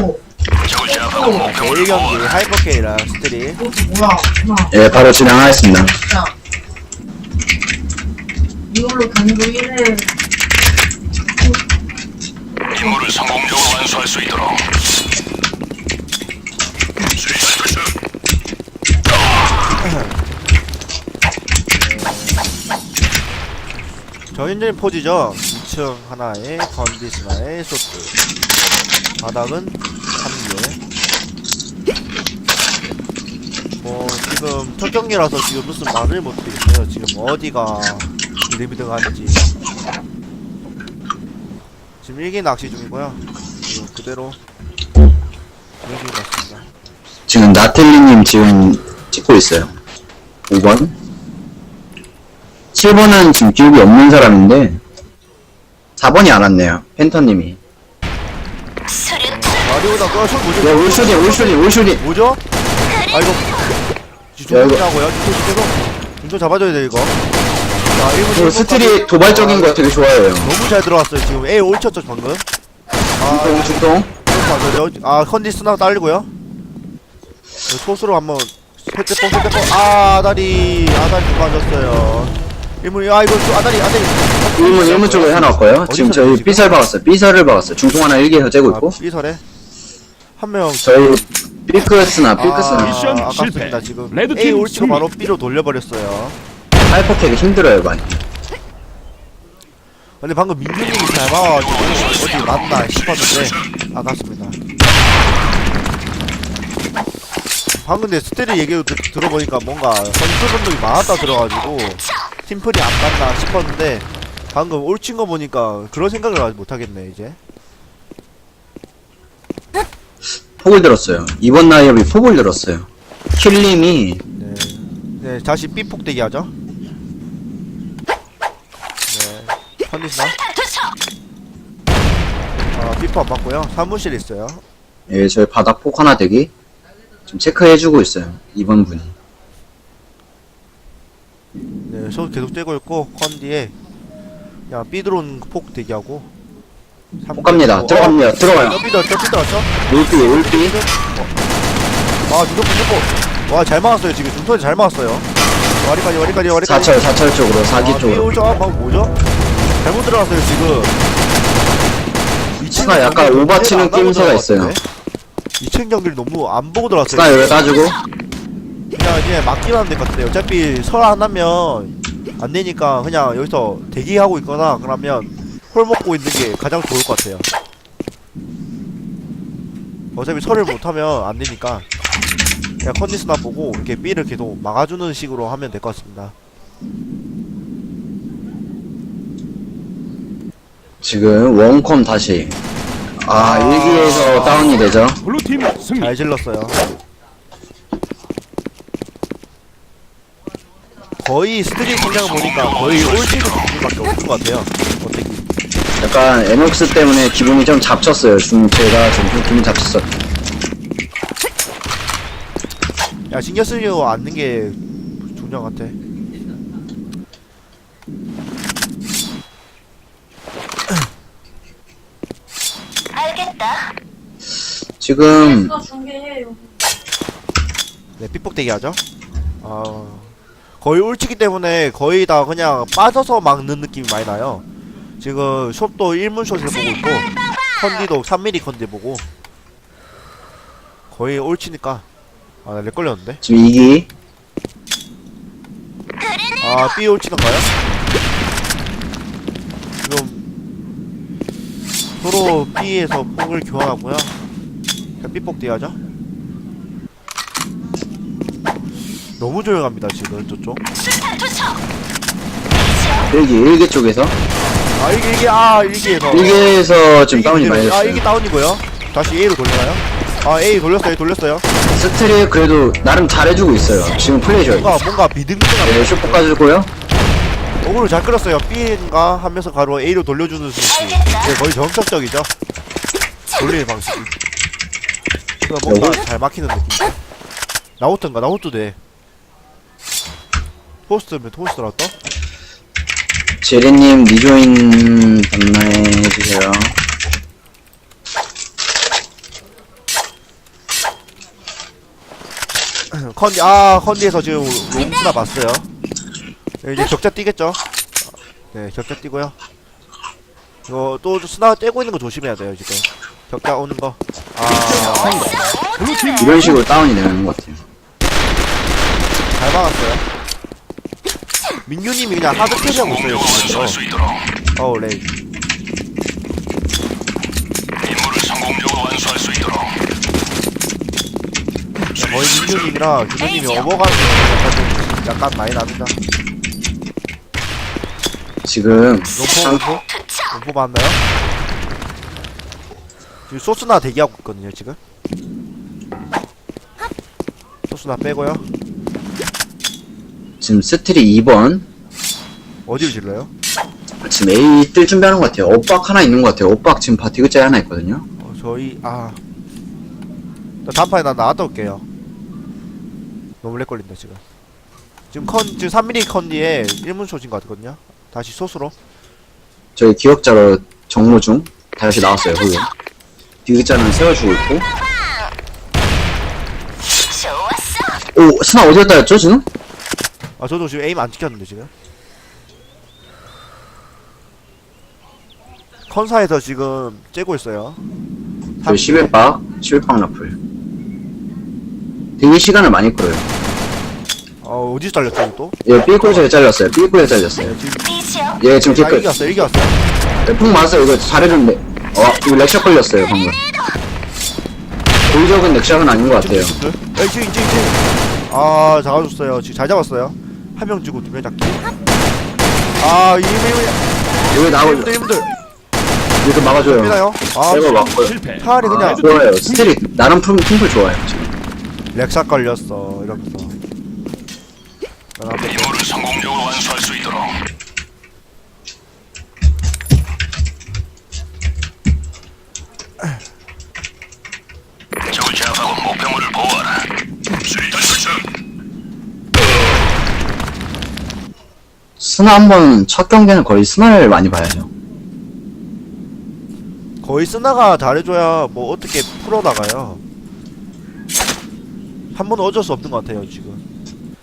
목표물을 1경기 하이퍼케이랑 스트리 또 뭐야? 하나 예, 바로 진행하겠습니다. 진짜 이걸로 강도 1회 임무를 성공적으로 완수할 수 있도록 수리탄 투척 포지죠 2층 하나에 건디스 하나에 소트 바닥은 3개 뭐 지금 첫 경기라서 지금 무슨 말을 못 드리겠어요. 지금 어디가 리미드 가는지. 지금 일기 낚시 중이고요. 지금 그대로 일기 같습니다. 지금 나텔리님 지금 찍고 있어요. 5번. 7번은 지금 기억이 없는 사람인데, 4번이 안 왔네요. 펜터님이. 마리오다 그쇼 뭐죠? 야, 올쇼딘, 올쇼딘, 올쇼딘. 뭐죠? 아 이거 야, 이거- 중요하고요 중도 계속 중도 잡아줘야 돼 이거 자 1분 저 스틸이 도발적인 거 되게 좋아해요. 너무 잘 들어왔어요 지금 A 올쳤죠 방금 아 중동, 중동. 맞아요 아 컨디스나 딸리고요 소스로 한번 세대뽕 세대뽕 아 아다리 아 다리 누가 졌어요 1분 아 이거 또 아다리 아다리 1문, 1문 쪽에 하나 왔고요. 지금 저희 지금? 박았어요. 삐설을 박았어요. 중동 하나 1개에서 째고 있고. 아, B설에 한명 저희 삐크스나, 삐크스나. 미션 아깝습니다 실패. 지금 레드팀 A 올치고 승리. 바로 B로 돌려버렸어요 하이퍼텍이 힘들어요, 많이. 근데 방금 민규님이 잘 막아가지고 어디 맞나 싶었는데 아깝습니다. 방금 근데 스테리 얘기 들- 들어보니까 뭔가 선수 분들이 많았다 들어가지고 팀플이 안 맞나 싶었는데 방금 올친 거 보니까 그런 생각을 못하겠네 이제. 폭을 들었어요. 이번 나이업이 폭을 들었어요. 킬님이 네, 네 다시 삐폭 대기 하죠. 네. 컨디스나 아 삐폭 안 맞고요. 사무실 있어요. 예, 저희 바닥 폭 하나 대기 좀 체크해주고 있어요. 이번 분이. 네, 저 계속 쬐고 있고 컨디에 그냥 삐드론 폭 대기하고 폭 갑니다. 들어갑니다. 들어가요. 저 삐더 저 삐더였어? 울피, 울피. 아 중독 중독 와잘 막았어요 지금 중선이 잘 막았어요 와리까지 와리까지 와리까지 사철, 사철 쪽으로, 사기 아, 쪽으로. 삐오죠? 아 방금 뭐죠? 잘못 들어갔어요 지금 스나 약간 오버치는 낌새가 있어요. 2층 경기를 너무 안 보고 들어갔어요 스나 여기 따주고. 그냥 이제 맞기만 하면 될 것 같아요 어차피 설 안 하면 안 되니까 그냥 여기서 대기하고 있거나 그러면 홀 먹고 있는 게 가장 좋을 것 같아요 어차피 설을 못 하면 안 되니까 그냥 컨디스나 보고 이렇게 B를 계속 막아주는 식으로 하면 될 것 같습니다 지금 원컴 다시. 아, 일기에서 다운이 되죠. 블루팀 승리. 잘 질렀어요 거의 스트릿 성향 보니까 거의 올시는 느낌밖에 없는 것 같아요 어떻게 약간 에녹스 때문에 기분이 좀 잡쳤어요. 좀 제가 좀 기분 잡쳤어. 야 신경 쓰려 않는 게 중요한 것 같아 지금. 네, 삐폭대기 하죠. 아, 거의 울치기 때문에 거의 다 그냥 빠져서 막는 느낌이 많이 나요. 지금 숏도 1문 숏을 보고 있고, 컨디도 3mm 컨디 보고, 거의 올치니까. 아, 나렉 걸렸는데? 지금 이기 아, B 올치는가요? 지금, 서로 B에서 폭을 교환하고요. 삐폭대기 하죠. 너무 조용합니다, 지금 저쪽. 일기 일기 쪽에서 아 이게 이게 아 일기에서 일기에서 지금 다운이 많이 아 됐어요. 이게 다운이고요 다시 A로 돌려나요? 아 A 돌렸어요 돌렸어요 스트리 그래도 나름 잘해주고 있어요. 지금 플레이 좋아요. 뭔가 뭔가 비등비등한 네, 슈퍼 까주고요. 어그로 잘 끌었어요 B인가 하면서 바로 A로 돌려주는 수치 네, 거의 정석적이죠 돌리는 방식 씨발 뭔가 잘 막히는 느낌 나오던가? 나오도 돼. 토스트면 토스트 나왔다? 제리님 리조인 반말해주세요. 컨디 아 컨디에서 지금 롱투나 봤어요. 네, 이제 격자 뛰겠죠? 네 격자 뛰고요. 이거 또 스나 떼고 있는 거 조심해야 돼요 지금. 격자 오는 거. 아, 블루팀 이런 식으로 다운이 되는 것 같아요. 잘 막았어요. 민규님이 그냥 하드 캐리하고 있어요 지금. 어우 레이. 임무를 성공적으로 완수할 수 있도록 거의 민규님이랑 준호님이 어버가는 약간 좀 약간 많이 나는다. 지금 롬포 롬포 롬포 봤나요? 지금 소스나 대기하고 있거든요 지금. 소스나 빼고요. 지금 스트리 2번 어디를 질러요? 지금 A 뜰 준비하는 것 같아요. 엇박 하나 있는 것 같아요. 엇박 지금 바티 글자에 하나 있거든요. 어, 저희 아. 나 단판에 나 나갔다 올게요. 너무 렉 걸린다 지금. 지금 컨 지금 3mm 컨디에 1문 쏘신 것 같거든요. 다시 소스로. 저희 기억자로 정모 중 다시 나왔어요. 그거. 디귿자는 세워주고 있고. 오 스나 어디였다 했죠 지금? 아 저도 지금 에임 안 찍혔는데 지금. 컨사에서 지금 째고 있어요. 저희 11박 11박 라플. 되게 시간을 많이 끌어요. 어 어디서 잘렸죠 또? 얘 삐꾸에 잘렸어요. 삐꾸에 잘렸어요. 네, 지금 얘 지금 아. 이겼어 이겼어. 풍 맞았어요. 이거 잘해줬는데. 어 이거 렉샷 걸렸어요 방금. 고의적인 렉샷은 아닌 것 같아요. 야 지금 이제 이제 아 잡아줬어요. 지금 잘 잡았어요. 한 명 주고 두명 잡기. 아 이분 여기 나오죠. 이분들 이분들 이렇게 막아줘요. 됩니다요. 아 맞고요. 실패. 차라리 그냥 좋아요. 스트릿 나름 품 팀플 좋아요. 지금. 렉샷 걸렸어 이러면서. 난 앞에 스나 한번 첫 경기는 거의 스나를 많이 봐야죠. 거의 쓰나가 잘해줘야 뭐 어떻게 풀어 나가요. 한 번은 어쩔 수 없는 것 같아요 지금.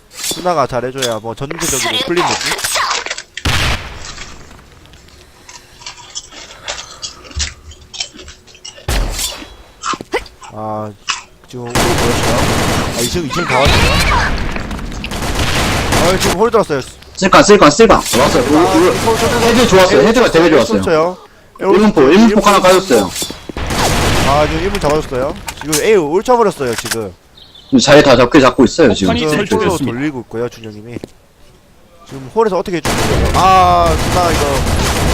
쓰나가 잘해줘야 뭐 전체적으로 풀린 느낌. 아 지금 홀 보였어요? 아 2층 2층 다 왔네요. 아 지금 홀 들었어요. 쓸까 쓸까 쓸까. 왔어요. 우- 우- 헤드 좋았어요. 헤드가 되게 좋았어요. 좋았어요. 1문포 1문포 하나 까졌어요. 아 지금 1문 잡아줬어요. 지금 A 올쳐버렸어요 지금. 자리 다 잡게 잡고 있어요 지금. 폭탄이 지금 설치됐습니다. 돌리고 있고요 준영님이. 지금 홀에서 어떻게 거예요? 아 누나 이거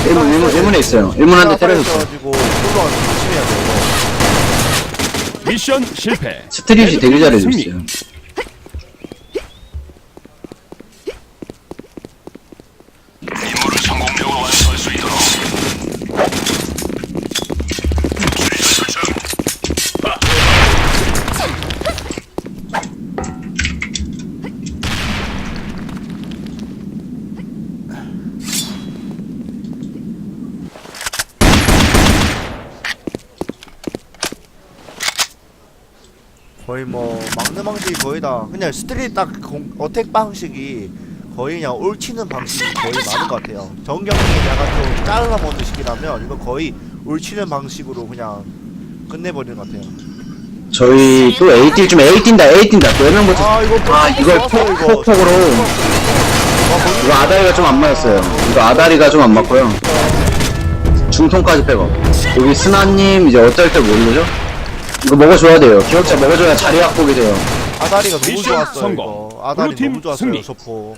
1문 1문 1문에 있어요. 1문 한대 때려줬어요. 가지고 홀로 조심해야 돼요. 미션 실패. 스트릿이 되게 잘해줬어요. 거의 다 그냥 스트릿 딱 공, 어택 방식이 거의 그냥 올치는 방식이 거의 많은 것 같아요. 정경이 약간 좀 잘라 먹는 식이라면 이거 거의 올치는 방식으로 그냥 끝내버리는 것 같아요. 저희 또 A 뛸 좀 A 뛴다 A 뛴다. 또 4명부터 아 이거 아 이걸 폭. 폭폭으로 이거 아다리가 좀 안 맞았어요. 이거 아다리가 좀 안 맞고요. 중통까지 빼고 여기 스나님 이제 어떨 때 모르죠? 이거 먹어줘야 돼요. 기억자 먹어줘야 자리 확보이 돼요. 아다리가 너무 미션 좋았어요 성공. 이거. 아다리 블루팀 너무 좋았어요 승리. 소포.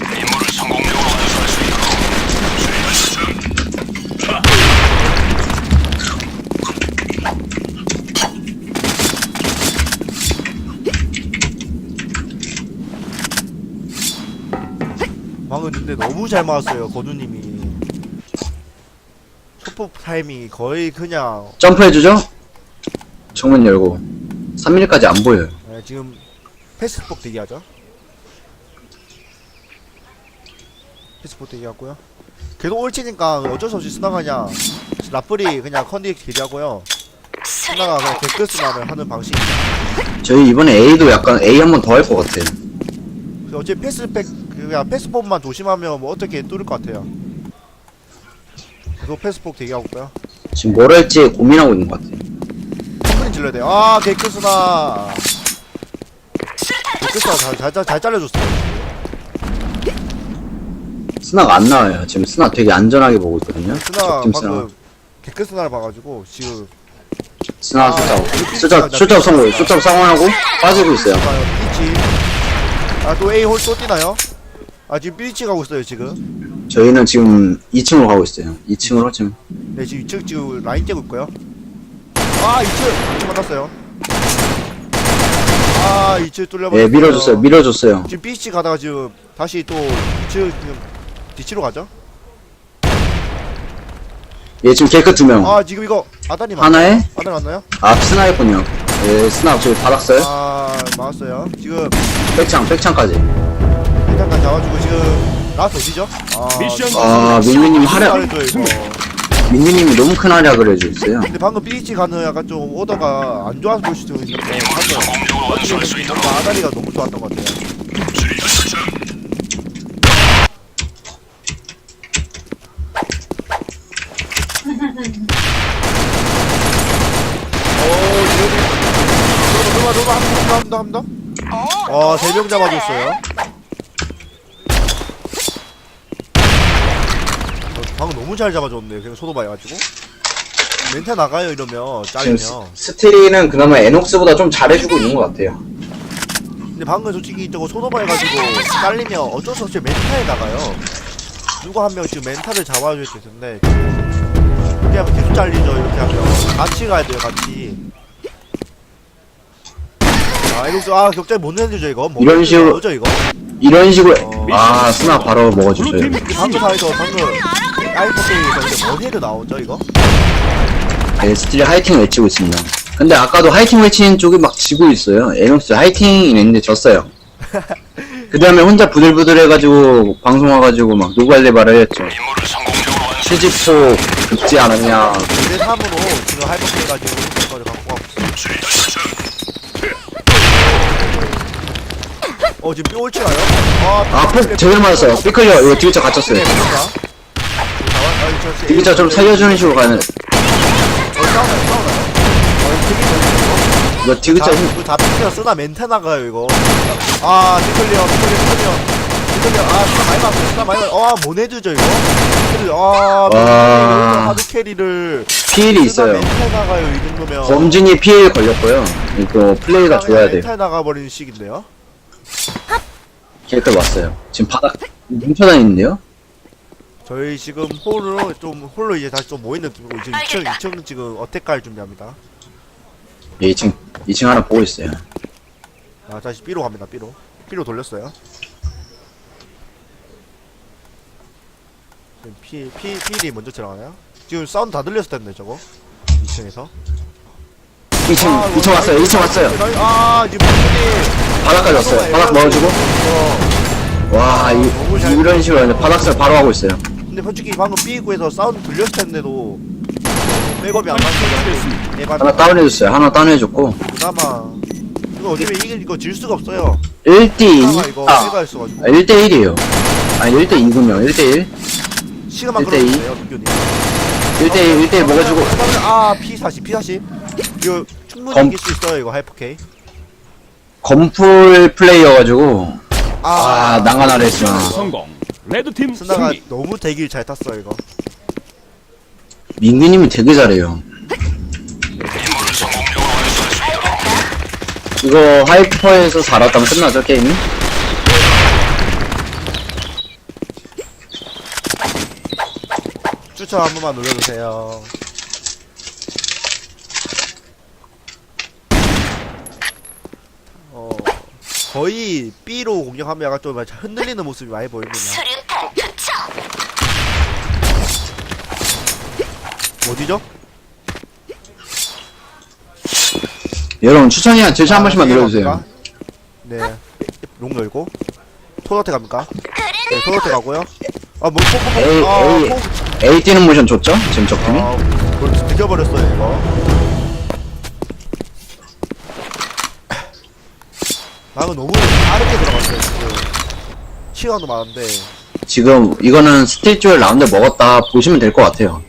임무를 성공적으로 완수할 수 있도록 수리탄 설정 방금 근데 너무 잘 맞았어요 건우님이. 소포 타이밍이 거의 그냥 점프해주죠? 정문 열고 3mm까지 안 보여요. 네, 지금 패스폭 대기하죠. 패스폭 대기하고요. 계속 올치니까 어쩔 수 없이 쓰나가냐. 라플이 그냥 컨디 대기하고요. 스나가 그냥 개크스나를 하는 방식 저희 이번에 A도 약간 A 한 번 더 할 것 같아요. 그 어차피 패스백 그냥 패스폭만 조심하면 뭐 어떻게 뚫을 것 같아요 계속 패스폭 대기하고 있고요 지금 뭘 할지 고민하고 있는 것 같아요. 충분히 질러야 돼요 아 개크스나 개크스나 잘, 잘, 잘, 잘 잘려줬어요 스나가 안 나와요. 지금 스나 되게 안전하게 보고 있거든요. 적팀 스나. 방금 개크스나를 봐가지고 지금 스나 아, 숫자. 그 숫자, 숫자 나 성공. 숫자 상황하고 빠지고 있어요. 봐요 아또 A 홀 또 뛰나요? 아 지금 비치 가고 있어요 지금 저희는 지금 2층으로 가고 있어요. 2층으로 지금. 네 지금 2층 지금 라인 째고 있고요 아 2층 2층 만났어요 아 2층 뚫려버렸어요 예, 밀어줬어요. 밀어줬어요. 지금 비치 가다가 지금 다시 또 2층 지금 뒤치로 가죠 예, 지금 개크 두 명. 아 지금 이거 아다니 맞 하나에 아다니 맞나요? 앞 스나였군요. 예, 스나 저기 받았어요. 아 맞았어요 지금 백창, 백창까지. 일단간 잡아주고 지금 라스트 어디죠? 아 미션 아, 민규님 활약, 잘했죠 이거 민규님이 너무 큰 활약을 해주셨어요. 근데 방금 비치 가는 약간 좀 오더가 안 좋아서 볼 수도 있는데 방금 뭔가 아다리가 너무 좋았던 것 같아요. 오 지금 누가 누가 한번더 한번 더? 어, 세명 잡아줬어요. 방금 너무 잘 잡아줬네. 그냥 소도바 해가지고. 멘탈 나가요 이러면 지금 잘리면. 스, 스틸이는 그나마 에녹스보다 좀 잘해주고 있는 것 같아요. 근데 방금 솔직히 저거 소도바 해가지고 잘리면 어쩔 수 없이 멘탈에 나가요. 누가 한 명 지금 멘탈을 잡아줘야 될 텐데. 이렇게 하면 계속 잘리죠. 이렇게 하면 같이 가야 돼요. 같이. 아 이거 아 격자리 못 내주죠 이거. 못 이런 내주죠, 식으로- 뭐죠 이거? 이런 식으로, 어. 아, 스나 바로 먹어주세요. 방금 사이도 방금 이제 머니헤드 나오죠 이거? 네, 스틸이 하이팅 외치고 있습니다. 근데 아까도 하이팅 외치는 쪽이 막 지고 있어요. 에녹스 하이팅이 있는데 졌어요. 그 다음에 혼자 부들부들 해가지고 방송 와가지고 막 말을 했죠. 시지포 긁지 않았냐. 2대 3으로 지금 하이퍼 게임 가지고 이거를 갖고 설정. 어 지금 삐 올치나요? 아, 아, 폭 제대로 맞았어요. 삐클려, 이거 디귿자 네, 갇혔어요. 그런가? 디귿자 좀 살려주는 식으로 가는. 어, 싸우나요? 싸우나요? 어, 되게 이거 디귿자 자, 힘, 그 잡히면 쓰나 멘트 나가요 이거 아 삐클리어 삐클리어 삐클리어 삐클리어 아 쓰나 많이 맞았어요 쓰나 많이 맞았어요 아 모네드죠 이거 삐클리어 아 와. 하드 캐리를 피일이 있어요. 멘트 나가요 이 정도면 범진이 피일 걸렸고요. 이거 플레이가 좋아야 돼요. 멘탈 나가버리는 식인데요 개클 왔어요. 지금 바닥 뭉쳐다니는데요? 저희 지금 홀로 좀 홀로 이제 다시 좀 느낌이고 지금 2층 2층 지금 어택 갈 준비합니다. 예, 2층, 2층 하나 보고 있어요. 아 다시 B로 갑니다. B로 B로 돌렸어요. 지금 P P P이 먼저 들어가나요? 지금 사운드 다 들렸을 텐데 저거 2층에서. 2층, 2층 왔어요. 2층 왔어요. 아 지금 바닥까지 왔어요. 바닥 먹어주고. 와, 이, 이런 식으로 바닥살 바로 하고 있어요. 근데 솔직히 방금 B 구에서 사운드 들렸을 텐데도 백업이 안 맞는 거 하나 다운해줬어요. 하나 다운해줬고. 그나마 이거 어차피 이게 이거 질 수가 없어요. 1대2, 그나마 이거 아, 빼가 있어가지고 1대1이에요. 아니, 1대2군요. 1대1. 시간만 일대 이. 끌어주세요, 민규님. 1대1, 1대1 먹어주고. 아 P40 P40 이거 충분히 검- 이길 수 있어요 이거 하이퍼 K 건풀 플레이여가지고. 아, 난간 아래 있으면. 성공. 레드팀 스나가 승리. 너무 대길 잘 탔어 이거 민규님이 되게 잘해요. 이거 하이퍼에서 살았다면 끝나죠, 게임이? 추천 한 번만 눌러주세요 어 거의 B로 공격하면 약간 좀 흔들리는 모습이 많이 보입니다 어디죠? 여러분 추천이야 제시 한 아, 번씩만 눌러주세요. 네. 롱 열고. 토너테 갑니까? 네, 토너테 네, 가고요. 아, 뭐, 포, 에이, 포, 포, 아, 에이. 포. A 뛰는 모션 좋죠? 지금 적팀이? 아, 그걸 늦어버렸어요, 이거. 아, 나는 너무 빠르게 들어갔어요, 지금. 시간도 많은데. 지금 이거는 스틸 조엘 라운드 먹었다 보시면 될 것 같아요.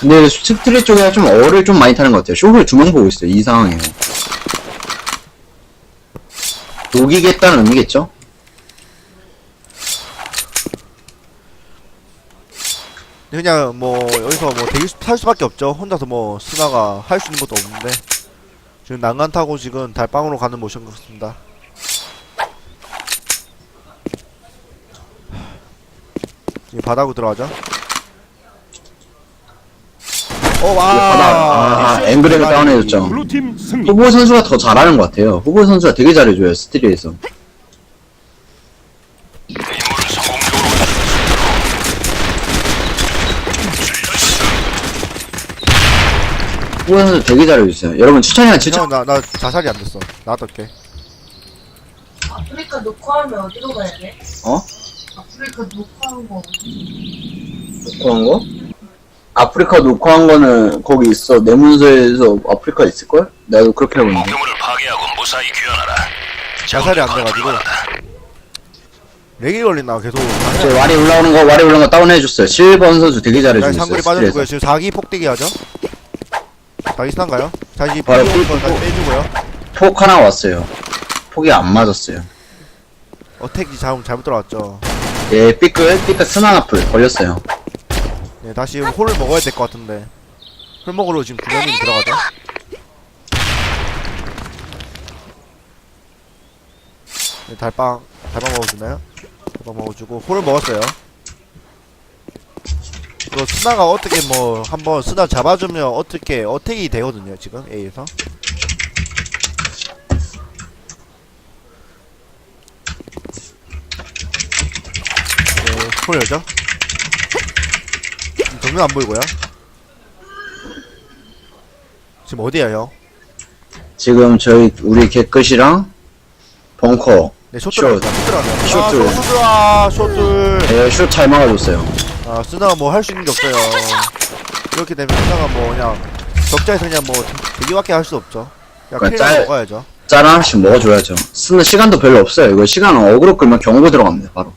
근데 스틸 쪽에 좀 어를 좀 많이 타는 것 같아요. 쇼를 두 명 보고 있어요. 이 상황에요. 녹이겠다는 의미겠죠? 그냥 뭐 여기서 뭐 대기 탈 수밖에 없죠 혼자서 뭐 스나가 할 수 있는 것도 없는데 지금 난간 타고 지금 달방으로 가는 모션 같습니다 바닥으로 들어가죠 어, 와. 아, 앵그레를 다운해줬죠. 블루팀 승리. 후보 선수가 더 잘하는 것 같아요. 후보 선수가 되게 잘해줘요, 성공적으로 후보 선수 되게 잘해주세요. 여러분 추천이랑 추천. 형, 나, 나 자살이 안 됐어. 나왔던게. 아프리카 녹화하면 어디로 가야 돼? 어? 아프리카 녹화한 거 녹화한 거? 아프리카 녹화한 거는 거기 있어. 내 문서에서 아프리카 있을걸? 나도 그렇게 알고 있는데. 목표물을 파괴하고 무사히 귀환하라. 자살이 안 돼가지고. 렉이 걸린다, 계속. 제 와리 올라오는 거, 와리 올라오는 거 다운해줬어요. 7번 선수 되게 자, 잘해주고 있어요. 상글이. 빠져주고요. 지금 4기 폭대기 하죠? 4기 스난가요? 다시 바로 폭대기 삐- 거까지 빼주고요. 폭 하나 왔어요. 폭이 안 맞았어요. 어택이 잘못, 잘못 들어왔죠. 예, 삐끗, 삐끗 스난 앞을 걸렸어요. 네, 다시 홀을 먹어야 될 것 같은데. 홀 먹으러 지금 구현님 들어가죠? 네, 달빵, 달빵 먹어주나요? 달빵 먹어주고, 홀을 먹었어요. 그 스나가 어떻게 뭐, 한번 스나 잡아주면 어떻게, 어택이 되거든요, 지금, A에서. 네, 홀 열죠? 정면 안 보이고요. 지금 어디에요? 지금 저희, 우리 개끝이랑 벙커. 네, 숏 숏. 들어갑니다. 숏 들어가요. 숏 아, 들. 숏 들어와, 숏들. 예, 슛잘 막아줬어요. 아, 쓰나가 뭐 할 수 있는 게 없어요. 이렇게 되면 쓰나가 뭐 그냥 적자에서 그냥 뭐 되기밖에 할 수 없죠. 그냥 그러니까 짤- 먹어야죠. 짤 하나씩 먹어줘야죠. 쓰는 시간도 별로 없어요. 이거 시간은 어그로 끌면 경고 들어갑니다, 바로.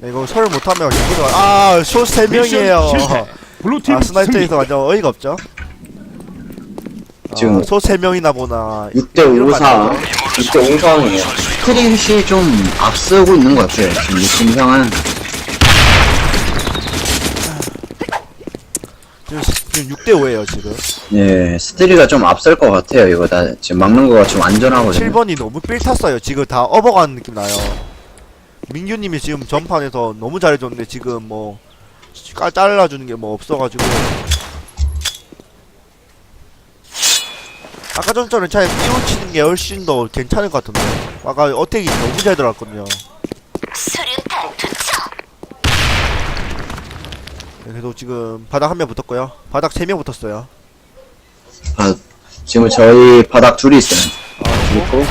네, 이거 설을 못하면 들어가. 아, 숏 3명이에요. 미션 실패. 블루팀 아. 스나이터에서 완전 어이가 없죠. 지금 아, 숏 3명이나 보나. 6대 5안4 되죠. 6대 5 상황이에요. 스트릿이 좀 앞서고 있는 것 같아요. 지금 느낌 상은. 지금, 지금 6대5에요, 지금. 예, 스트릿가 좀 앞설 것 같아요. 이거 다 지금 막는 거가 좀 안전하거든요. 7번이 너무 삘 탔어요. 지금 다 업어가는 느낌 나요. 민규님이 지금 전판에서 너무 잘해줬는데 지금 뭐 깔 잘라주는 게 뭐 없어가지고 아까 전처럼 차라리 띄우치는 게 훨씬 더 괜찮을 것 같은데 아까 어택이 너무 잘 들어갔거든요. 네, 그래도 지금 바닥 한 명 붙었고요. 바닥 세 명 붙었어요. 아, 지금 저희 바닥 둘이 있어요. 아, 그리고.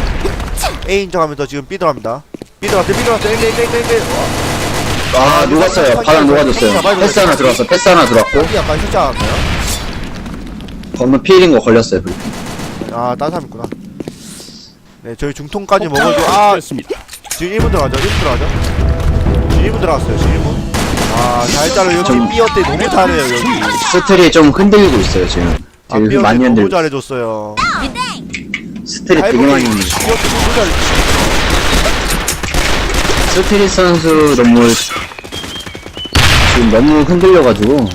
A 인정하면서 지금 B 들어갑니다. 들어갔대, B 들어갔대, 1, 1, 1, 1, 1. 아, 녹았어요. 바닥 녹아줬어요. 패스 하나 들어왔어. 패스 하나 들어왔고. 여기 약간 실지 않았나요? 건너 피해린 거 걸렸어요. 불. 아, 딴 사람 있구나. 네, 저희 중통까지 먹어줘. 아, 설치됐습니다. 지금 1분 들어가죠. 1분 들어가죠. 지금 1분 들어갔어요. 지금 1분. 아, 잘 자르 여기 좀- 때 너무 잘해요, 여기. 스트릿 좀 흔들리고 있어요. 지금. 아, 되게 삐어 때 많이 너무 흔들고. 잘해줬어요. 스트릿 되게 많이 흔들고. 너무 잘해. 스트릿 선수 너무 지금 너무 흔들려가지고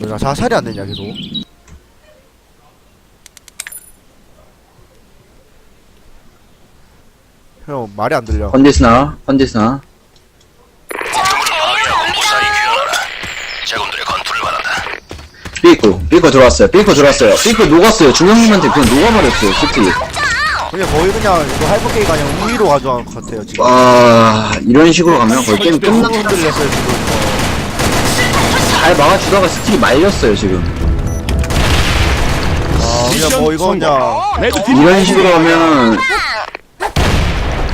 나 자살이 안 되냐, 계속. 형, 말이 안 들려. 컨디스나 컨디스나. 삐꾸 삐꾸 들어왔어요 삐꾸 들어왔어요 삐꾸 녹았어요 중형님한테 그냥 녹아버렸어요 스트릿 그냥 거의 그냥 이거 하이퍼게이가 그냥 우위로 가져간 것 같아요, 지금. 아 이런 식으로 가면 거의 게임 흔들렸어요, 지금. 잘 막아주다가 스트릿 말렸어요 지금 아, 그냥 뭐 이거 그냥. 레드팀 이런 식으로 하면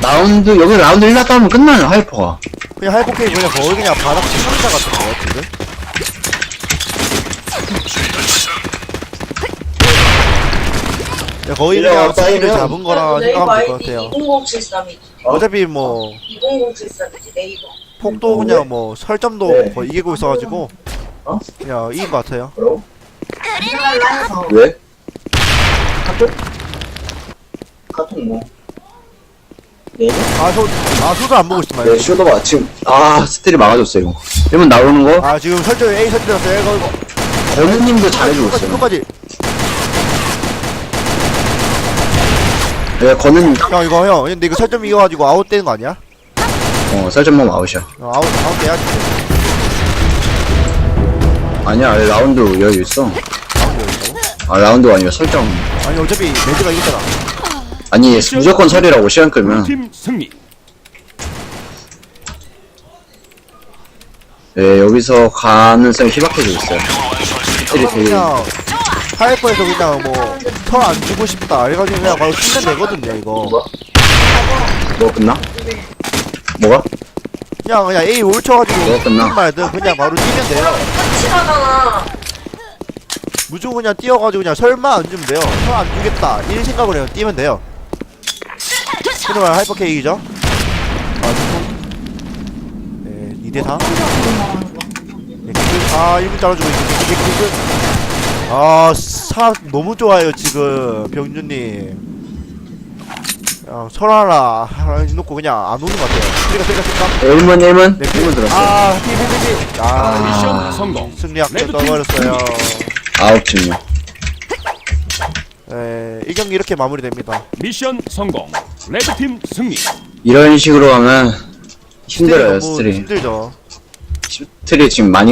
라운드 여기 라운드 1 났다 하면 끝나요 하이퍼가 그냥 하이퍼게이 그냥 거의 그냥 바닥 침상자 같은데요, 지금? 야, 거의 그냥 스킬을 쌓이면- 잡은 거라 네이버 생각하면 될 것 같아요 20073이지. 어차피 뭐 20073이지 네이버. 폭도 그냥 뭐 설점도 네. 거의 이기고 있어가지고 어? 그냥 이긴 것 같아요 뭐라고? 왜? 카톡? 카톡 뭐? 네이버? 아, 소, 아, 소도 안 보고 있어, 네, 말이야. 쇼도바 지금 아 스틸이 막아줬어요 이거. 이러면 나오는 거 아, 지금 설정, A 설정이었어요. 이거, 이거. 권우님도 잘해주고 끝까지, 있어요. 끝까지. 네, 권우님 형, 이거, 형. 근데 이거 설정 이겨가지고 아웃 되는 거 아니야? 어 설정만 아웃이야. 어, 아웃, 아웃 돼야지. 아니야 라운드 여유 있어. 아웃 되고. 아 라운드 아니야 설정. 아니, 어차피 매드가 이겼잖아. 아니 무조건 설이라고 시간 끌면. 블루팀 승리. 네 여기서 가능성이 희박해지고 있어요. 스틸이 되게 그냥, 하이퍼에서 그냥 뭐, 털안 주고 싶다. 이래가지고 그냥 바로 쓰면 되거든요, 이거. 뭐 끝나? 뭐가? 그냥, 그냥 A 올 쳐가지고, 뭐가 끝나? 무슨 말든 그냥 바로 뛰면 돼요. 무조건 그냥 뛰어가지고 그냥 설마 안 주면 돼요. 설안 주겠다. 이 생각으로 그냥 뛰면 돼요. 그러면 하이퍼 케이크죠? 아. 네, 2대4. 네, 기술. 아, 1분 잘라주고 있어. 기술, 기술. 아, 사, 너무 좋아요, 지금. 병준님. 야, 설하라. 해놓고 그냥 안 오는 것 같아요. 쓰리가, 쓰리가, 쓰리가. 1문 1문 네, 1문 들었어요. 아, 삐삐삐삐. 아, 미션 성공. 승리학교 떠버렸어요. 아홉 증명. 네, 이 경기 이렇게 마무리됩니다. 미션 성공. 레드팀 승리. 이런 식으로 하면 힘들어요 너무 스틸이. 힘들죠. 스틸이 지금 많이